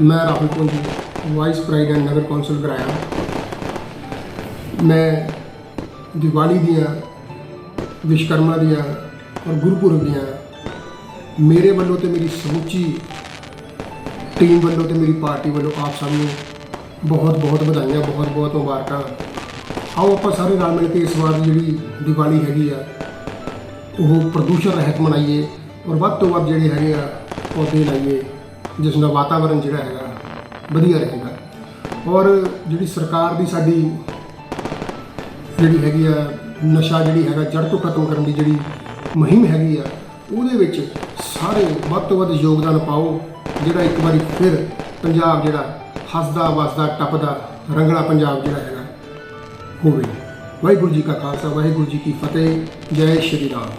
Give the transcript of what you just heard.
ਮੈਂ Rahul Punji vice president ਨਗਰ council ਕਰਾਇਆ ਮੈਂ ਦੀਵਾਲੀ ਦੀਆਂ ਵਿਸ਼ਕਰਮਾ ਦੀਆਂ ਔਰ ਗੁਰਪੁਰਬ ਦੀਆਂ ਮੇਰੇ ਵੱਲੋਂ ਤੇ ਮੇਰੀ ਸਮੁੱਚੀ ਟੀਮ ਵੱਲੋਂ ਤੇ ਮੇਰੀ ਪਾਰਟੀ ਵੱਲੋਂ ਆਪ ਸਭ ਨੂੰ ਬਹੁਤ ਬਹੁਤ ਵਧਾਈਆਂ, ਬਹੁਤ ਬਹੁਤ ਮੁਬਾਰਕਾਂ। ਆਓ ਆਪਾਂ ਸਾਰੇ ਨਾਲ ਮਿਲ ਕੇ ਇਸ ਵਾਰ ਜਿਹੜੀ ਦੀਵਾਲੀ ਹੈਗੀ ਆ, ਉਹ ਪ੍ਰਦੂਸ਼ਣ ਰਹਿਤ ਮਨਾਈਏ ਔਰ ਵੱਧ ਤੋਂ ਵੱਧ ਜਿਹੜੇ ਹੈਗੇ ਆ, ਪੌਦੇ ਲਾਈਏ। ਜਿਸ ਨਾਲ ਵਾਤਾਵਰਣ ਜਿਹੜਾ ਹੈਗਾ, ਵਧੀਆ ਰਹੇਗਾ। ਔਰ ਜਿਹੜੀ ਸਰਕਾਰ ਦੀ ਸਾਡੀ ਜਿਹੜੀ ਹੈਗੀ ਆ, ਨਸ਼ਾ ਜਿਹੜੀ ਹੈਗਾ ਜੜ ਤੋਂ ਖਤਮ ਕਰਨ ਦੀ ਜਿਹੜੀ ਮੁਹਿੰਮ ਹੈਗੀ ਆ, ਉਹਦੇ ਵਿੱਚ ਸਾਰੇ ਵੱਧ ਤੋਂ ਵੱਧ ਯੋਗਦਾਨ ਪਾਓ, ਜਿਹੜਾ ਇੱਕ ਵਾਰੀ ਫਿਰ ਪੰਜਾਬ ਜਿਹੜਾ ਹੱਸਦਾ, ਵਸਦਾ, ਟੱਪਦਾ, ਰੰਗਲਾ ਪੰਜਾਬ ਜਿਹੜਾ ਹੈਗਾ ਹੋਵੇ। ਵਾਹਿਗੁਰੂ ਜੀ ਕਾ ਖਾਲਸਾ, ਵਾਹਿਗੁਰੂ ਜੀ ਕੀ ਫਤਿਹ, ਜੈ ਸ਼੍ਰੀ ਰਾਮ।